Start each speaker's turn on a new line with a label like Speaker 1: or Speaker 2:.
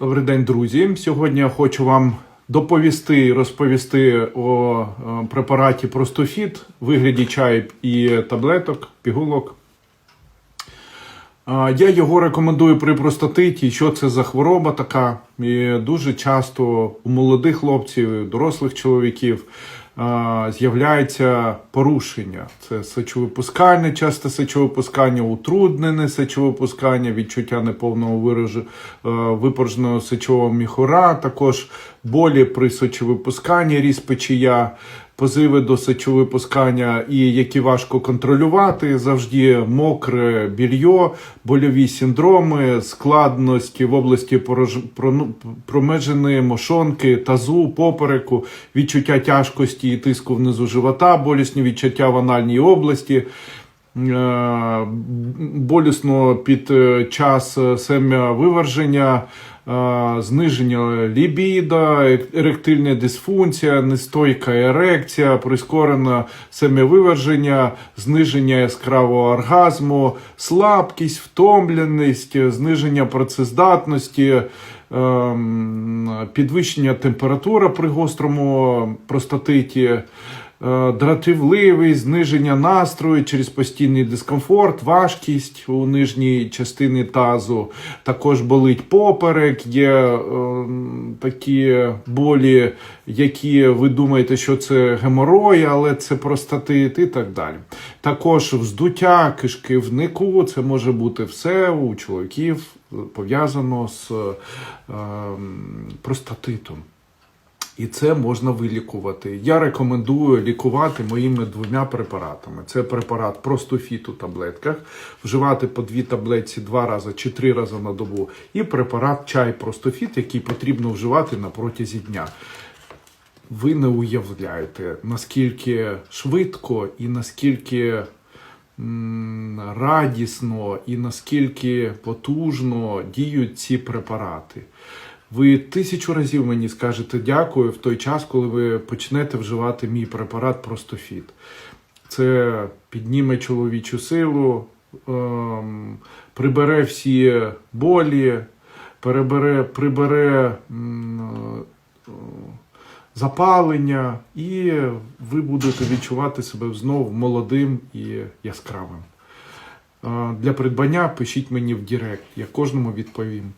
Speaker 1: Добрий день, друзі. Сьогодні я хочу вам доповісти і розповісти о препараті Простофіт в вигляді чаю і таблеток, пігулок. Я його рекомендую при простатиті. Що це за хвороба така? І дуже часто у молодих хлопців, дорослих чоловіків з'являється порушення. Це сечовипускання, часте сечовипускання, утруднене сечовипускання, відчуття неповного виражу, е, сечового міхура, також болі при сечовипусканні, різ печія позиви до сечовипускання і які важко контролювати, завжди мокре більйо, больові синдроми, складності в області порож... промежини, мошонки, тазу, попереку, відчуття тяжкості і тиску внизу живота, болісні відчуття в анальній області. Е, болісно під е, час е, сем'явиверження, зниження лібіда, еректильна дисфункція, нестойка ерекція, прискорене сем'явиверження, зниження яскравого оргазму, слабкість, втомленість, зниження працездатності. ем, Підвищення температури при гострому простатиті, е, дратівливість, зниження настрою через постійний дискомфорт, важкість у нижній частині тазу. Також болить поперек, є е, такі болі, які ви думаєте, що це геморой, але це простатит і так далі. Також вздуття кишківнику, це може бути все у чоловіків пов'язано з е, простатитом. І це можна вилікувати. Я рекомендую лікувати моїми двома препаратами. Це препарат Простофіт у таблетках, вживати по дві таблетці два рази чи три рази на добу. І препарат чай Простофіт, який потрібно вживати на протязі дня. Ви не уявляєте, наскільки швидко і наскільки радісно і наскільки потужно діють ці препарати. Ви тисячу разів мені скажете дякую в той час, коли ви почнете вживати мій препарат Простофіт. Це підніме чоловічу силу, ем, прибере всі болі, перебере, прибере м, е, запалення, і ви будете відчувати себе знову молодим і яскравим. Е, Для придбання пишіть мені в Директ, я кожному відповім.